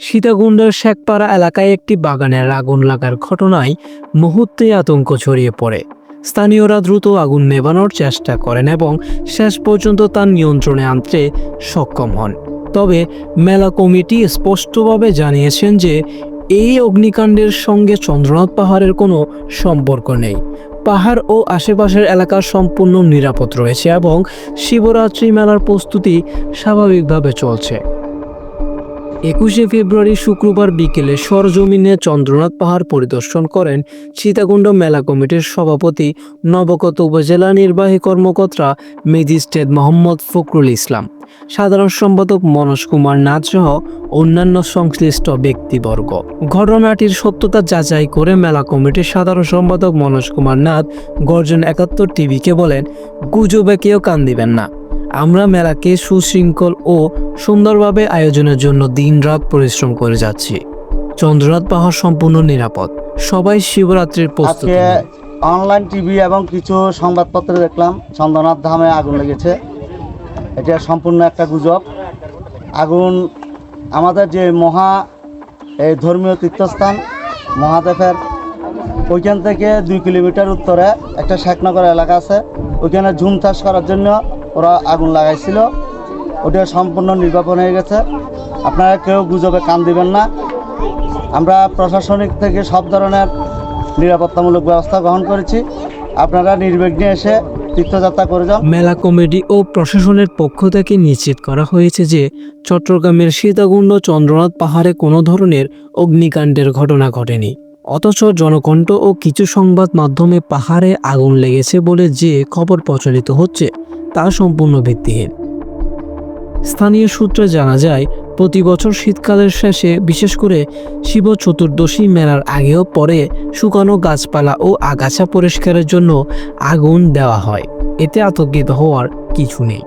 সীতাকুণ্ডের শেখপাড়া এলাকায় একটি বাগানের আগুন লাগার ঘটনায় মুহূর্তে আতঙ্ক ছড়িয়ে পড়ে। স্থানীয়রা দ্রুত আগুন নেভানোর চেষ্টা করেন এবং শেষ পর্যন্ত তার নিয়ন্ত্রণে আনতে সক্ষম হন। তবে মেলা কমিটি স্পষ্টভাবে জানিয়েছেন যে, এই অগ্নিকাণ্ডের সঙ্গে চন্দ্রনাথ পাহাড়ের কোনো সম্পর্ক নেই। পাহাড় ও আশেপাশের এলাকা সম্পূর্ণ নিরাপদ রয়েছে এবং শিবরাত্রি মেলার প্রস্তুতি স্বাভাবিকভাবে চলছে। একুশে ফেব্রুয়ারি শুক্রবার বিকেলে সরজমিনে চন্দ্রনাথ পাহাড় পরিদর্শন করেন সীতাকুণ্ড মেলা কমিটির সভাপতি, নবগত উপজেলা নির্বাহী কর্মকর্তা ম্যাজিস্ট্রেট মোহাম্মদ ফখরুল ইসলাম। সাধারণ সম্পাদক মনোজ কুমার নাথ সহ অন্যান্য সংশ্লিষ্ট ব্যক্তিবর্গ। ঘটনাটির সত্যতা যাচাই করে মেলা কমিটির সাধারণ সম্পাদক মনোজ কুমার নাথ গর্জন একাত্তর টিভিকে বলেন, গুজবে কেউ কান দিবেন না। আমরা মেলাকে সুশৃঙ্খল ও সুন্দরভাবে আয়োজনের জন্য দিনরাত পরিশ্রম করে যাচ্ছি। চন্দ্রনাথ পাহাড় সম্পূর্ণ নিরাপদ। সবাই শিবরাত্রির প্রস্তুতি অনলাইন টিভি এবং কিছু সংবাদপত্রে দেখলাম। চন্দ্রনাথ ধামে আগুন লেগেছে। এটা সম্পূর্ণ একটা গুজব। আগুন আমাদের যে মহা এই ধর্মীয় তীর্থস্থান মহাদেবের ওইখান থেকে দুই কিলোমিটার উত্তরে একটা শেখনগর এলাকা আছে। ওইখানে ঝুম চাষ করার জন্য ওরা আগুন লাগাইছিল। ওটা সম্পূর্ণ নির্বাপন হয়ে গেছে। আপনারা কেউ গুজবে কান দিবেন না। আমরা প্রশাসনিক থেকে সব ধরনের নিরাপত্তামূলক ব্যবস্থা গ্রহণ করেছি। আপনারা নির্বিঘ্নে এসে তীর্থযাত্রা করে যান। মেলা কমিটি ও প্রশাসনের পক্ষ থেকে নিশ্চিত করা হয়েছে যে চট্টগ্রামের সীতাকুণ্ড চন্দ্রনাথ পাহাড়ে কোনো ধরনের অগ্নিকাণ্ডের ঘটনা ঘটেনি। অথচ জনকণ্ঠ ও কিছু সংবাদ মাধ্যমে পাহাড়ে আগুন লেগেছে বলে যে খবর প্রচলিত হচ্ছে তা সম্পূর্ণ ভিত্তিহীন। স্থানীয় সূত্রে জানা যায়, প্রতি বছর শীতকালের শেষে, বিশেষ করে শিব চতুর্দশী মেলার আগেও পরে শুকানো গাছপালা ও আগাছা পরিষ্কারের জন্য আগুন দেওয়া হয়। এতে আতঙ্কিত হওয়ার কিছু নেই।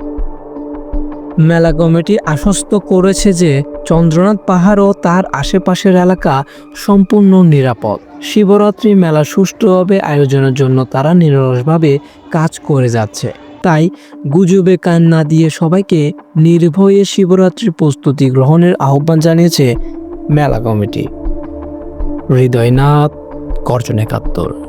মেলা কমিটি আশ্বস্ত করেছে যে চন্দ্রনাথ পাহাড় ও তার আশেপাশের এলাকা সম্পূর্ণ নিরাপদ। শিবরাত্রি মেলা সুষ্ঠুভাবে আয়োজনের জন্য তারা নিরলসভাবে কাজ করে যাচ্ছে। তাই গুজবে কান না দিয়ে সবাইকে নির্ভয়ে শিবরাত্রির প্রস্তুতি গ্রহণের আহ্বান জানিয়েছে মেলা কমিটি। হৃদয়নাথ, গর্জন একাত্তর।